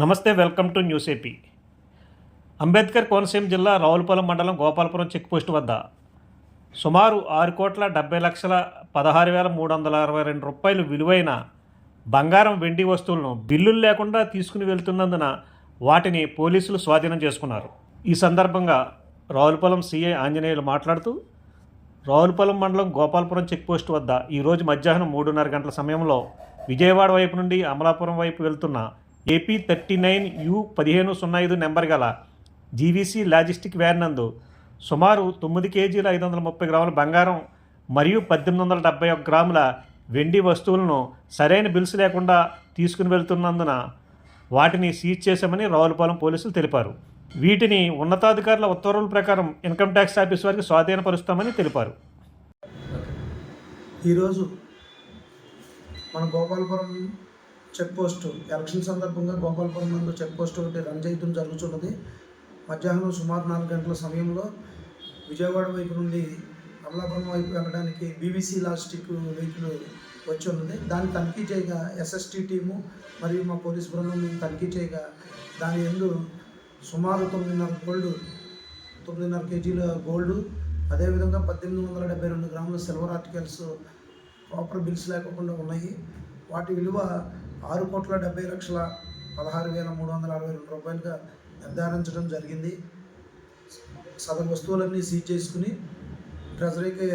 నమస్తే welcome to news AP. Ambedkar Konaseema జిల్లా రావులపాలెం మండలం గోపాలపురం చెక్పోస్ట్ వద్ద సుమారు ఆరు కోట్ల డెబ్బై లక్షల పదహారు వేల మూడు వందల అరవై రెండు రూపాయలు విలువైన బంగారం వెండి వస్తువులను బిల్లులు లేకుండా తీసుకుని వెళ్తున్నందున వాటిని పోలీసులు స్వాధీనం చేసుకున్నారు. ఈ సందర్భంగా రావులపాలెం సీఐ ఆంజనేయులు మాట్లాడుతూ రావులపాలెం మండలం గోపాలపురం చెక్పోస్ట్ వద్ద ఈరోజు మధ్యాహ్నం మూడున్నర గంటల సమయంలో విజయవాడ వైపు నుండి అమలాపురం వైపు వెళ్తున్న ఏపీ థర్టీ నైన్ యు పదిహేను సున్నా ఐదు నెంబర్ గల జీవీసీ లాజిస్టిక్ వ్యాన్ నందు సుమారు తొమ్మిది కేజీల ఐదు వందల ముప్పై గ్రాముల బంగారం మరియు పద్దెనిమిది వందల డెబ్బై ఒక గ్రాముల వెండి వస్తువులను సరైన బిల్స్ లేకుండా తీసుకుని వెళ్తున్నందున వాటిని సీజ్ చేశామని రావులపాలెం పోలీసులు తెలిపారు. వీటిని ఉన్నతాధికారుల ఉత్తర్వుల ప్రకారం ఇన్కమ్ ట్యాక్స్ ఆఫీస్ వారికి స్వాధీనపరుస్తామని తెలిపారు. ఈరోజు మన గోపాలపురం చెక్ పోస్ట్. ఎలక్షన్ సందర్భంగా గోపాలపురం నందు చెక్ పోస్ట్ ఒకటి రన్ చేయడం జరుగుతున్నది. మధ్యాహ్నం సుమారు నాలుగు గంటల సమయంలో విజయవాడ వైపు నుండి అమలాపురం వైపు వెళ్ళడానికి బీబీసీ లాజిస్టిక్ వెహికల్ వచ్చి ఉన్నది. దాన్ని తనిఖీ చేయగా ఎస్ఎస్టీ టీము మరియు మా పోలీస్ బృందం తనిఖీ చేయగా దాని ఎందు సుమారు తొమ్మిదిన్నర గోల్డ్ తొమ్మిదిన్నర కేజీల గోల్డ్ అదేవిధంగా పద్దెనిమిది వందల డెబ్బై రెండు గ్రాముల సిల్వర్ ఆర్టికల్స్ ప్రాపర్ బిల్స్ లేకుండా ఉన్నాయి. వాటి విలువ ఆరు కోట్ల డెబ్బై లక్షల పదహారు వేల మూడు వందల అరవై రెండు రూపాయలుగా నిర్ధారించడం జరిగింది. సదరు వస్తువులన్నీ సీజ్ చేసుకుని ట్రెజరీకి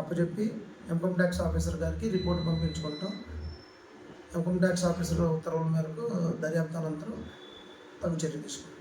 అప్పచెప్పి ఇన్కమ్ ట్యాక్స్ ఆఫీసర్ గారికి రిపోర్ట్ పంపించుకుంటాం. ఇన్కమ్ ట్యాక్స్ ఆఫీసర్ ఉత్తర్వుల మేరకు దర్యాప్తు అనంతరం తగు చర్య తీసుకుంటాం.